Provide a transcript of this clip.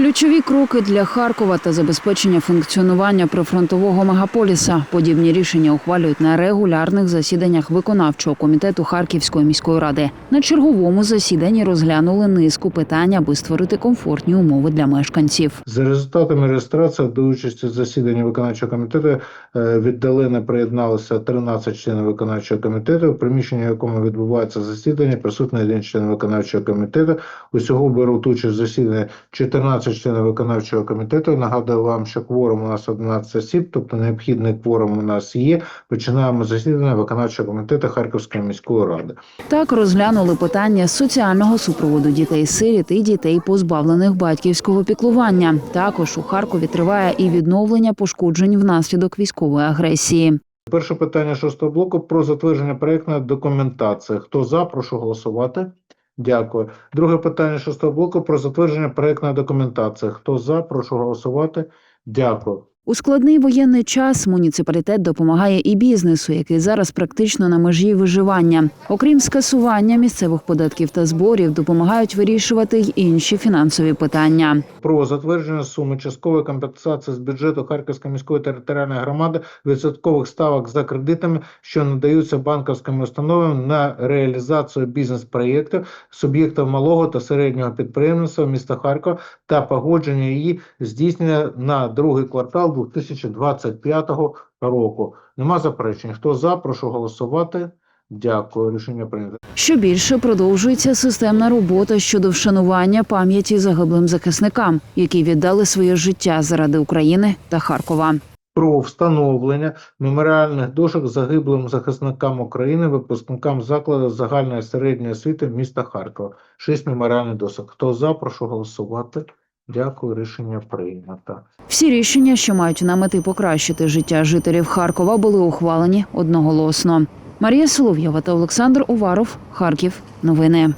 Ключові кроки для Харкова та забезпечення функціонування прифронтового мегаполіса. Подібні рішення ухвалюють на регулярних засіданнях виконавчого комітету Харківської міської ради. На черговому засіданні розглянули низку питань, аби створити комфортні умови для мешканців. За результатами реєстрації до участі в засіданні виконавчого комітету е, віддалено приєдналося 13 членів виконавчого комітету, в приміщенні, якому відбувається засідання, присутній один член виконавчого комітету. Усього беруть участь в засіданні 14 членів виконавчого комітету. Нагадую вам, що кворум у нас 11 осіб, тобто необхідний кворум у нас є. Починаємо засідання виконавчого комітету Харківської міської ради. Так розглянули питання соціального супроводу дітей сиріт і дітей, позбавлених батьківського піклування. Також у Харкові триває і відновлення пошкоджень внаслідок військової агресії. Перше питання шостого блоку про затвердження проєктної документації. Хто за, прошу голосувати. Дякую. Друге питання шостого блоку про затвердження проєктної документації. Хто за, прошу голосувати. Дякую. У складний воєнний час муніципалітет допомагає і бізнесу, який зараз практично на межі виживання. Окрім скасування місцевих податків та зборів, допомагають вирішувати й інші фінансові питання. Про затвердження суми часткової компенсації з бюджету Харківської міської територіальної громади відсоткових ставок за кредитами, що надаються банківським установам на реалізацію бізнес-проєктів суб'єктів малого та середнього підприємництва міста Харкова та погодження її здійснення на другий квартал 2025 року. Нема заперечень. Хто за, прошу голосувати. Дякую. Рішення прийнято. Що більше продовжується системна робота щодо вшанування пам'яті загиблим захисникам, які віддали своє життя заради України та Харкова. про встановлення меморіальних дошок загиблим захисникам України, випускникам закладу загальної середньої освіти міста Харкова. Шість меморіальних досок. Хто за, прошу голосувати. Дякую, рішення прийнято. Всі рішення, що мають на мети покращити життя жителів Харкова, були ухвалені одноголосно. Марія Солов'єва та Олександр Уваров. Харків. Новини.